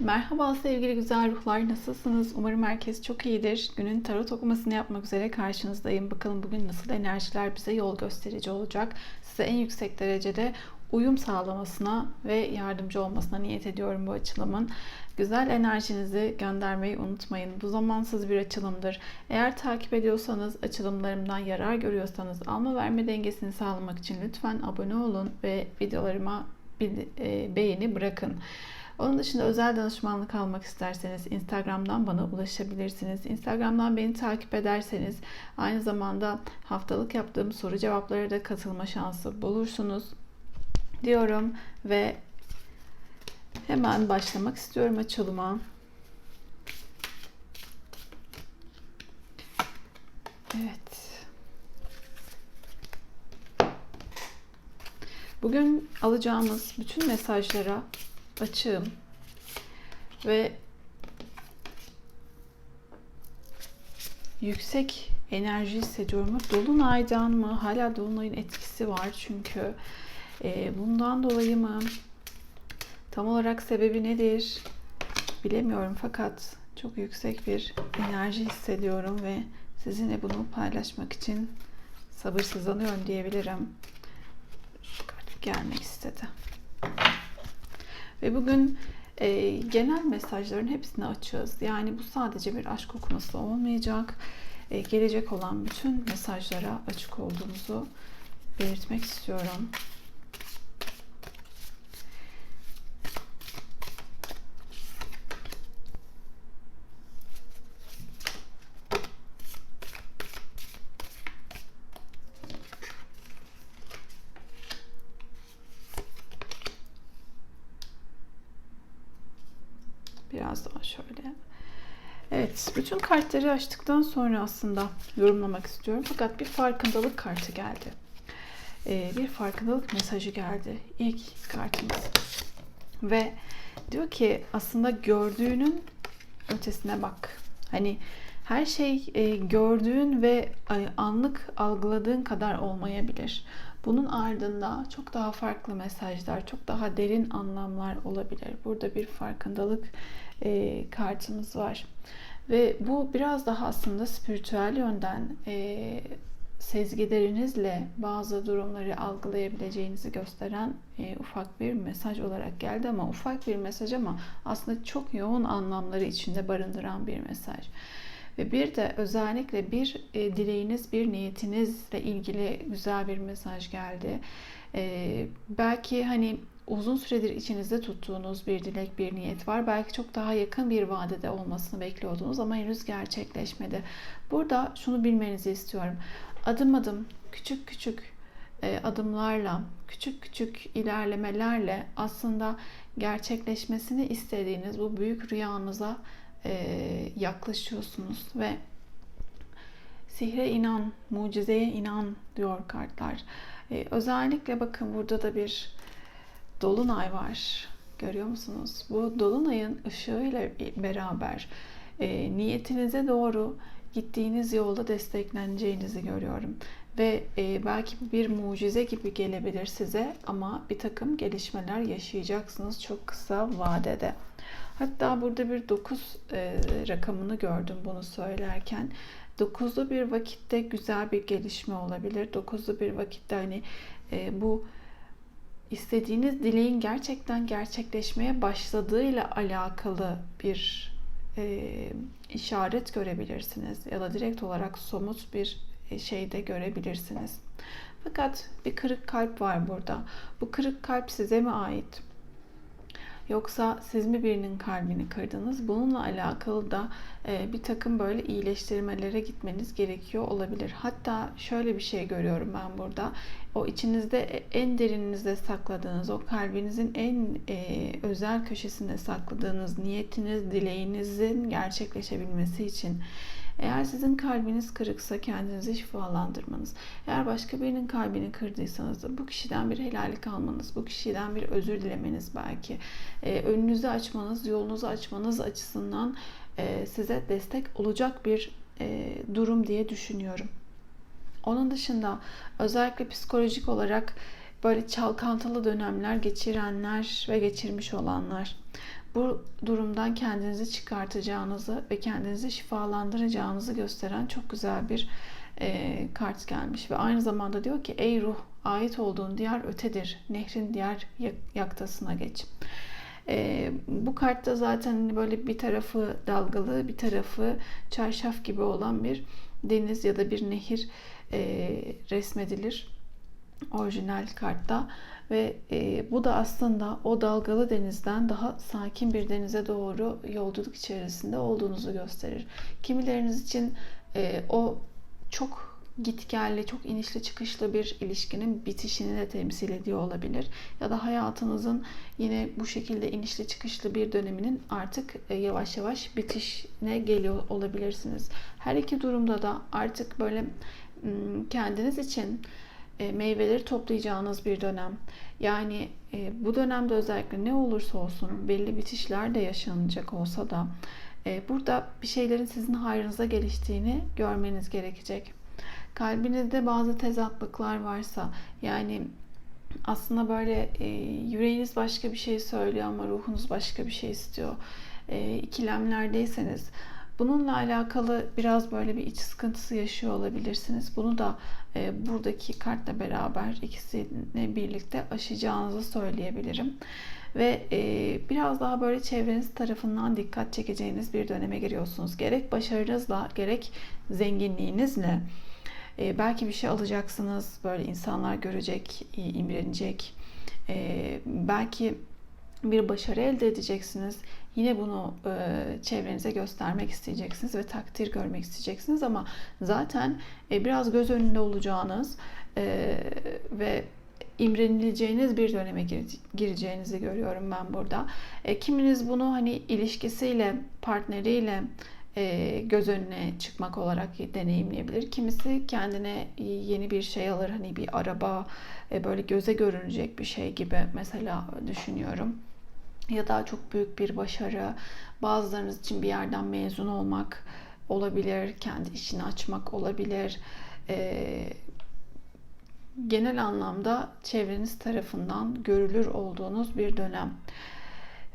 Merhaba sevgili güzel ruhlar nasılsınız? Umarım herkes çok iyidir. Günün tarot okumasını yapmak üzere karşınızdayım. Bakalım bugün nasıl enerjiler bize yol gösterici olacak. Size en yüksek derecede uyum sağlamasına ve yardımcı olmasına niyet ediyorum bu açılımın. Güzel enerjinizi göndermeyi unutmayın. Bu zamansız bir açılımdır. Eğer takip ediyorsanız, açılımlarımdan yarar görüyorsanız, alma verme dengesini sağlamak için lütfen abone olun ve videolarıma bir e, beğeni bırakın. Onun dışında özel danışmanlık almak isterseniz Instagram'dan bana ulaşabilirsiniz. Instagram'dan beni takip ederseniz aynı zamanda haftalık yaptığım soru cevaplara da katılma şansı bulursunuz diyorum ve hemen başlamak istiyorum açılıma. Evet. Bugün alacağımız bütün mesajlara açığım ve yüksek enerji hissediyorum. Dolunaydan mı? Hala dolunayın etkisi var çünkü. E, bundan dolayı mı? Tam olarak sebebi nedir? Bilemiyorum fakat çok yüksek bir enerji hissediyorum ve sizinle bunu paylaşmak için sabırsızlanıyorum diyebilirim. Şu gelmek istedi. Ve bugün e, genel mesajların hepsini açığız. Yani bu sadece bir aşk okuması olmayacak. E, gelecek olan bütün mesajlara açık olduğumuzu belirtmek istiyorum. Biraz daha şöyle. Evet, bütün kartları açtıktan sonra aslında yorumlamak istiyorum. Fakat bir farkındalık kartı geldi. Ee, bir farkındalık mesajı geldi. İlk kartımız. Ve diyor ki aslında gördüğünün ötesine bak. Hani her şey e, gördüğün ve e, anlık algıladığın kadar olmayabilir. Bunun ardında çok daha farklı mesajlar, çok daha derin anlamlar olabilir. Burada bir farkındalık e, kartımız var. Ve bu biraz daha aslında spiritüel yönden e, sezgilerinizle bazı durumları algılayabileceğinizi gösteren e, ufak bir mesaj olarak geldi ama ufak bir mesaj ama aslında çok yoğun anlamları içinde barındıran bir mesaj. Ve bir de özellikle bir e, dileğiniz, bir niyetinizle ilgili güzel bir mesaj geldi. E, belki hani uzun süredir içinizde tuttuğunuz bir dilek, bir niyet var. Belki çok daha yakın bir vadede olmasını bekliyordunuz ama henüz gerçekleşmedi. Burada şunu bilmenizi istiyorum. Adım adım, küçük küçük e, adımlarla, küçük küçük ilerlemelerle aslında gerçekleşmesini istediğiniz bu büyük rüyanıza e, yaklaşıyorsunuz ve sihre inan, mucizeye inan diyor kartlar. E, özellikle bakın burada da bir dolunay var. Görüyor musunuz? Bu dolunayın ışığıyla beraber e, niyetinize doğru gittiğiniz yolda destekleneceğinizi görüyorum. Ve e, belki bir mucize gibi gelebilir size ama bir takım gelişmeler yaşayacaksınız çok kısa vadede. Hatta burada bir 9 e, rakamını gördüm bunu söylerken. 9'lu bir vakitte güzel bir gelişme olabilir. 9'lu bir vakitte hani e, bu istediğiniz dileğin gerçekten gerçekleşmeye başladığıyla alakalı bir e, işaret görebilirsiniz ya da direkt olarak somut bir e, şeyde görebilirsiniz. Fakat bir kırık kalp var burada. Bu kırık kalp size mi ait? Yoksa siz mi birinin kalbini kırdınız? Bununla alakalı da e, bir takım böyle iyileştirmelere gitmeniz gerekiyor olabilir. Hatta şöyle bir şey görüyorum ben burada. O içinizde en derininizde sakladığınız, o kalbinizin en e, özel köşesinde sakladığınız niyetiniz, dileğinizin gerçekleşebilmesi için eğer sizin kalbiniz kırıksa kendinizi şifalandırmanız. Eğer başka birinin kalbini kırdıysanız da bu kişiden bir helallik almanız, bu kişiden bir özür dilemeniz belki. E, önünüzü açmanız, yolunuzu açmanız açısından e, size destek olacak bir e, durum diye düşünüyorum. Onun dışında özellikle psikolojik olarak böyle çalkantılı dönemler geçirenler ve geçirmiş olanlar. Bu durumdan kendinizi çıkartacağınızı ve kendinizi şifalandıracağınızı gösteren çok güzel bir e, kart gelmiş ve aynı zamanda diyor ki ey ruh ait olduğun diyar ötedir. Nehrin diğer yaktasına geç. E, bu kartta zaten böyle bir tarafı dalgalı, bir tarafı çarşaf gibi olan bir deniz ya da bir nehir e, resmedilir orijinal kartta ve e, bu da aslında o dalgalı denizden daha sakin bir denize doğru yolculuk içerisinde olduğunuzu gösterir. Kimileriniz için e, o çok gitgelli, çok inişli çıkışlı bir ilişkinin bitişini de temsil ediyor olabilir. Ya da hayatınızın yine bu şekilde inişli çıkışlı bir döneminin artık e, yavaş yavaş bitişine geliyor olabilirsiniz. Her iki durumda da artık böyle kendiniz için meyveleri toplayacağınız bir dönem. Yani e, bu dönemde özellikle ne olursa olsun belli bitişler de yaşanacak olsa da burada bir şeylerin sizin hayrınıza geliştiğini görmeniz gerekecek kalbinizde bazı tezatlıklar varsa yani aslında böyle e, yüreğiniz başka bir şey söylüyor ama ruhunuz başka bir şey istiyor. E, ikilemlerdeyseniz bununla alakalı biraz böyle bir iç sıkıntısı yaşıyor olabilirsiniz. Bunu da e, buradaki kartla beraber ikisini birlikte aşacağınızı söyleyebilirim. Ve e, biraz daha böyle çevreniz tarafından dikkat çekeceğiniz bir döneme giriyorsunuz. Gerek başarınızla gerek zenginliğinizle e, belki bir şey alacaksınız, böyle insanlar görecek, imrenecek. E, belki bir başarı elde edeceksiniz. Yine bunu e, çevrenize göstermek isteyeceksiniz ve takdir görmek isteyeceksiniz ama zaten e, biraz göz önünde olacağınız e, ve imrenileceğiniz bir döneme gireceğinizi görüyorum ben burada. E, kiminiz bunu hani ilişkisiyle, partneriyle, e, göz önüne çıkmak olarak deneyimleyebilir. Kimisi kendine yeni bir şey alır hani bir araba e, böyle göze görünecek bir şey gibi mesela düşünüyorum. Ya daha çok büyük bir başarı. Bazılarınız için bir yerden mezun olmak olabilir, kendi işini açmak olabilir. E, genel anlamda çevreniz tarafından görülür olduğunuz bir dönem.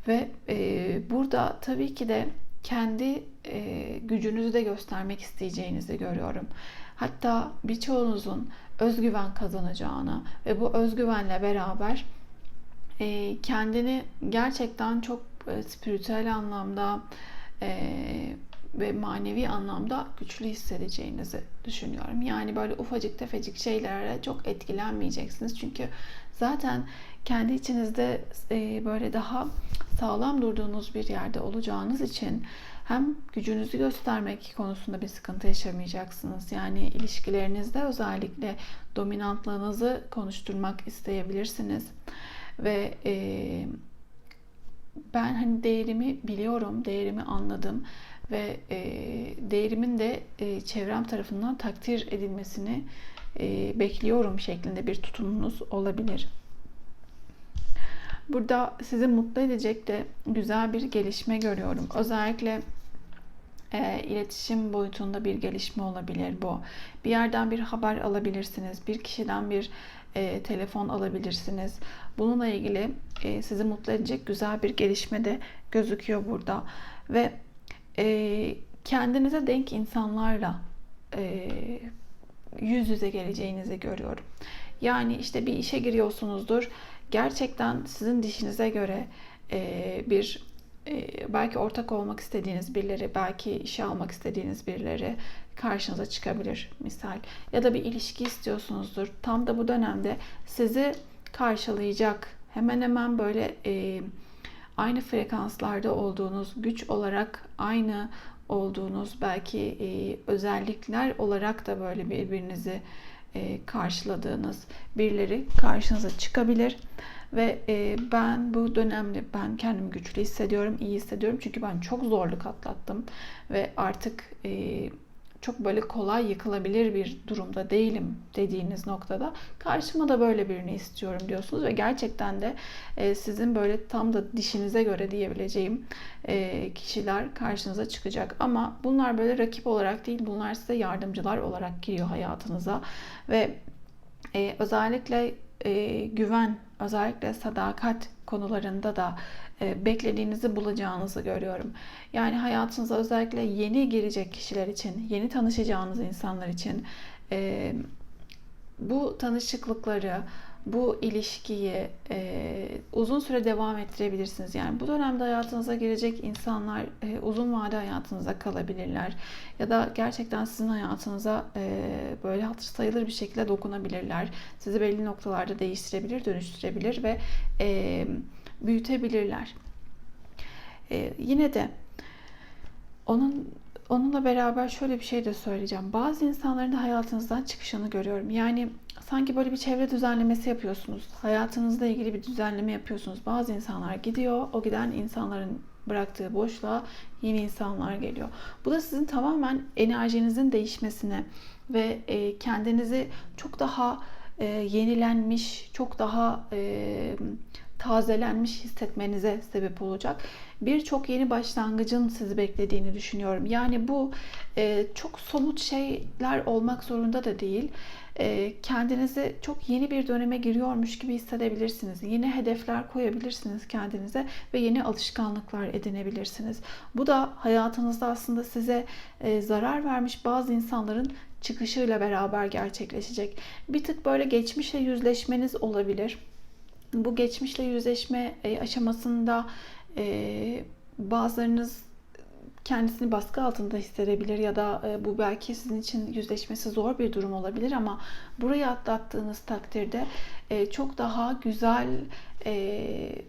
Ve e, burada tabii ki de kendi e, gücünüzü de göstermek isteyeceğinizi görüyorum. Hatta birçoğunuzun özgüven kazanacağını ve bu özgüvenle beraber e, kendini gerçekten çok e, spiritüel anlamda e, ve manevi anlamda güçlü hissedeceğinizi düşünüyorum. Yani böyle ufacık tefecik şeylere çok etkilenmeyeceksiniz. Çünkü zaten kendi içinizde e, böyle daha sağlam durduğunuz bir yerde olacağınız için hem gücünüzü göstermek konusunda bir sıkıntı yaşamayacaksınız. Yani ilişkilerinizde özellikle dominantlığınızı konuşturmak isteyebilirsiniz. Ve e, ben hani değerimi biliyorum, değerimi anladım ve e, değerimin de e, çevrem tarafından takdir edilmesini e, bekliyorum şeklinde bir tutumunuz olabilir. Burada sizi mutlu edecek de güzel bir gelişme görüyorum. Özellikle e, iletişim boyutunda bir gelişme olabilir bu. Bir yerden bir haber alabilirsiniz. Bir kişiden bir e, telefon alabilirsiniz. Bununla ilgili e, sizi mutlu edecek güzel bir gelişme de gözüküyor burada. Ve e, kendinize denk insanlarla e, yüz yüze geleceğinizi görüyorum. Yani işte bir işe giriyorsunuzdur. Gerçekten sizin dişinize göre e, bir e, belki ortak olmak istediğiniz birileri, belki işe almak istediğiniz birileri karşınıza çıkabilir misal. Ya da bir ilişki istiyorsunuzdur. Tam da bu dönemde sizi karşılayacak hemen hemen böyle e, aynı frekanslarda olduğunuz, güç olarak aynı olduğunuz, belki e, özellikler olarak da böyle birbirinizi e, karşıladığınız birileri karşınıza çıkabilir. Ve e, ben bu dönemde ben kendimi güçlü hissediyorum, iyi hissediyorum. Çünkü ben çok zorluk atlattım. Ve artık e, çok böyle kolay yıkılabilir bir durumda değilim dediğiniz noktada karşıma da böyle birini istiyorum diyorsunuz ve gerçekten de e, sizin böyle tam da dişinize göre diyebileceğim e, kişiler karşınıza çıkacak. Ama bunlar böyle rakip olarak değil bunlar size yardımcılar olarak giriyor hayatınıza ve e, özellikle güven özellikle sadakat konularında da beklediğinizi bulacağınızı görüyorum. Yani hayatınıza özellikle yeni girecek kişiler için, yeni tanışacağınız insanlar için e, bu tanışıklıkları, bu ilişkiyi e, uzun süre devam ettirebilirsiniz. Yani bu dönemde hayatınıza girecek insanlar e, uzun vade hayatınıza kalabilirler. Ya da gerçekten sizin hayatınıza e, böyle hatır sayılır bir şekilde dokunabilirler. Sizi belli noktalarda değiştirebilir, dönüştürebilir ve e, büyütebilirler. E, yine de onun onunla beraber şöyle bir şey de söyleyeceğim. Bazı insanların da hayatınızdan çıkışını görüyorum. Yani sanki böyle bir çevre düzenlemesi yapıyorsunuz. Hayatınızla ilgili bir düzenleme yapıyorsunuz. Bazı insanlar gidiyor. O giden insanların bıraktığı boşluğa yeni insanlar geliyor. Bu da sizin tamamen enerjinizin değişmesine ve e, kendinizi çok daha e, yenilenmiş, çok daha e, tazelenmiş hissetmenize sebep olacak. Birçok yeni başlangıcın sizi beklediğini düşünüyorum. Yani bu e, çok somut şeyler olmak zorunda da değil. E, kendinizi çok yeni bir döneme giriyormuş gibi hissedebilirsiniz. Yeni hedefler koyabilirsiniz kendinize ve yeni alışkanlıklar edinebilirsiniz. Bu da hayatınızda aslında size e, zarar vermiş bazı insanların çıkışıyla beraber gerçekleşecek. Bir tık böyle geçmişle yüzleşmeniz olabilir bu geçmişle yüzleşme e, aşamasında e, bazılarınız kendisini baskı altında hissedebilir ya da e, bu belki sizin için yüzleşmesi zor bir durum olabilir ama burayı atlattığınız takdirde çok daha güzel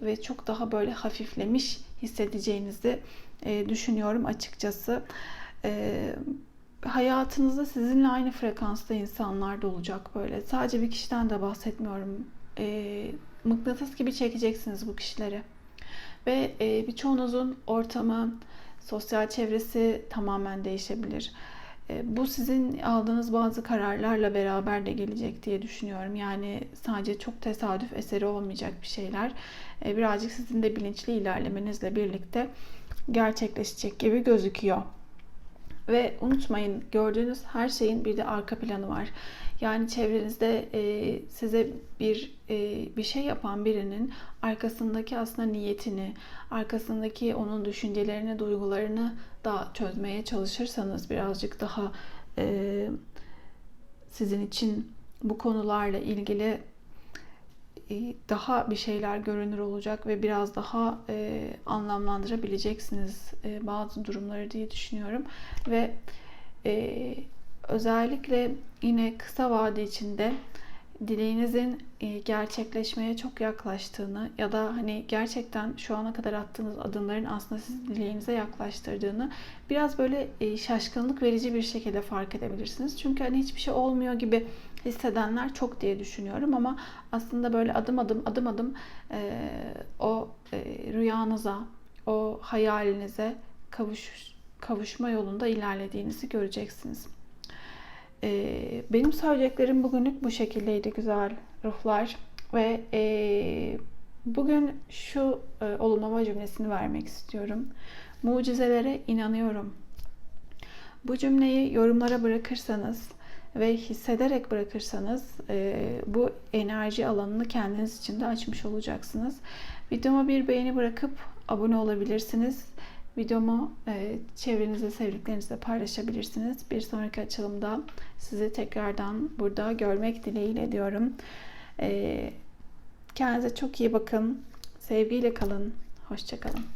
ve çok daha böyle hafiflemiş hissedeceğinizi düşünüyorum açıkçası. Hayatınızda sizinle aynı frekansta insanlar da olacak böyle. Sadece bir kişiden de bahsetmiyorum mıknatıs gibi çekeceksiniz bu kişileri. Ve e, birçoğunuzun ortamı, sosyal çevresi tamamen değişebilir. E, bu sizin aldığınız bazı kararlarla beraber de gelecek diye düşünüyorum. Yani sadece çok tesadüf eseri olmayacak bir şeyler. E, birazcık sizin de bilinçli ilerlemenizle birlikte gerçekleşecek gibi gözüküyor. Ve unutmayın gördüğünüz her şeyin bir de arka planı var. Yani çevrenizde e, size bir e, bir şey yapan birinin arkasındaki aslında niyetini, arkasındaki onun düşüncelerini, duygularını da çözmeye çalışırsanız birazcık daha e, sizin için bu konularla ilgili daha bir şeyler görünür olacak ve biraz daha e, anlamlandırabileceksiniz e, bazı durumları diye düşünüyorum ve e, özellikle yine kısa vade içinde dileğinizin e, gerçekleşmeye çok yaklaştığını ya da hani gerçekten şu ana kadar attığınız adımların aslında sizi dileğinize yaklaştırdığını biraz böyle e, şaşkınlık verici bir şekilde fark edebilirsiniz. Çünkü hani hiçbir şey olmuyor gibi hissedenler çok diye düşünüyorum ama aslında böyle adım adım adım adım e, o rüyanıza, o hayalinize kavuş, kavuşma yolunda ilerlediğinizi göreceksiniz. Ee, benim söyleyeceklerim bugünlük bu şekildeydi güzel ruhlar. Ve e, bugün şu e, olumlama cümlesini vermek istiyorum. Mucizelere inanıyorum. Bu cümleyi yorumlara bırakırsanız ve hissederek bırakırsanız e, bu enerji alanını kendiniz için de açmış olacaksınız. Videoma bir beğeni bırakıp abone olabilirsiniz. Videomu e, çevrenizde, sevdiklerinizle paylaşabilirsiniz. Bir sonraki açılımda sizi tekrardan burada görmek dileğiyle diyorum. E, kendinize çok iyi bakın. Sevgiyle kalın. Hoşçakalın.